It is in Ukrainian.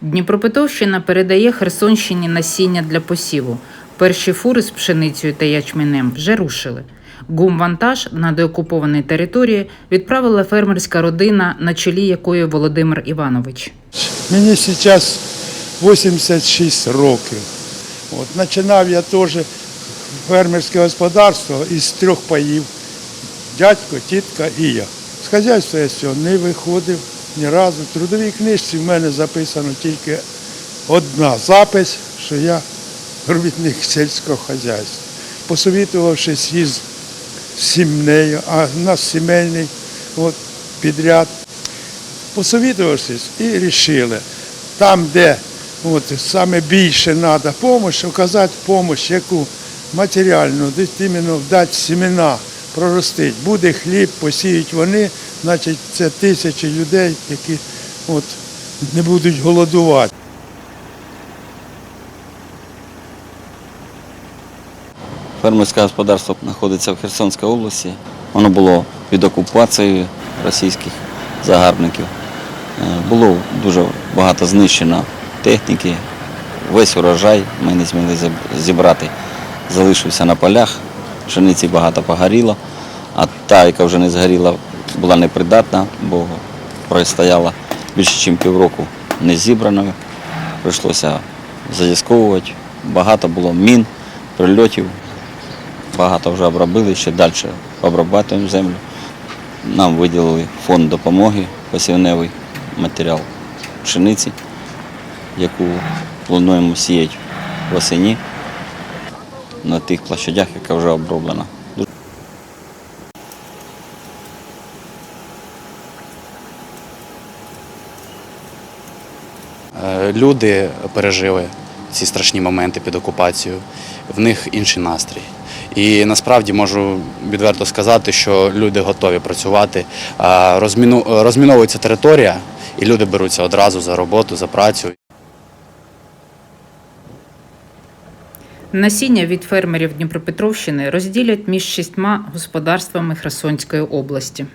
Дніпропетровщина передає Херсонщині насіння для посіву. Перші фури з пшеницею та ячменем вже рушили. Гумвантаж на деокупованій території відправила фермерська родина, на чолі якої Володимир Іванович. Мені зараз 86 років. От, починав я теж фермерське господарство із трьох паїв. Дядько, тітка і я. З хазяйства я з цього не виходив ні разу. В трудовій книжці в мене записано тільки одна запис, що я робітник сільського хазяйства. Посовітувавшись із сімнею, а в нас сімейний от, підряд, посовітувавшись і вирішили, там, де от, саме більше треба допомоги, оказати допомогу, яку матеріальну, дати семена, проростить. Буде хліб, посіють вони, значить це тисячі людей, які от, не будуть голодувати. Фермерське господарство знаходиться в Херсонській області. Воно було під окупацією російських загарбників. Е, Було дуже багато знищено техніки. Весь урожай ми не змогли зібрати. Залишився на полях, пшениці багато погоріло, а та, яка вже не згоріла, була непридатна, бо простояла більше, ніж півроку не зібраною. Прийшлося заїсковувати. Багато було мін, прильотів. Багато вже обробили, ще далі обрабатуємо землю. Нам виділили фонд допомоги, посівневий матеріал пшениці, яку плануємо сіяти восені на тих площадях, яка вже оброблена. Люди пережили ці страшні моменти під окупацією, в них інший настрій. І насправді можу відверто сказати, що люди готові працювати. Розміну, розміновується територія, і люди беруться одразу за роботу, за працю. Насіння від фермерів Дніпропетровщини розділять між шістьма господарствами Херсонської області.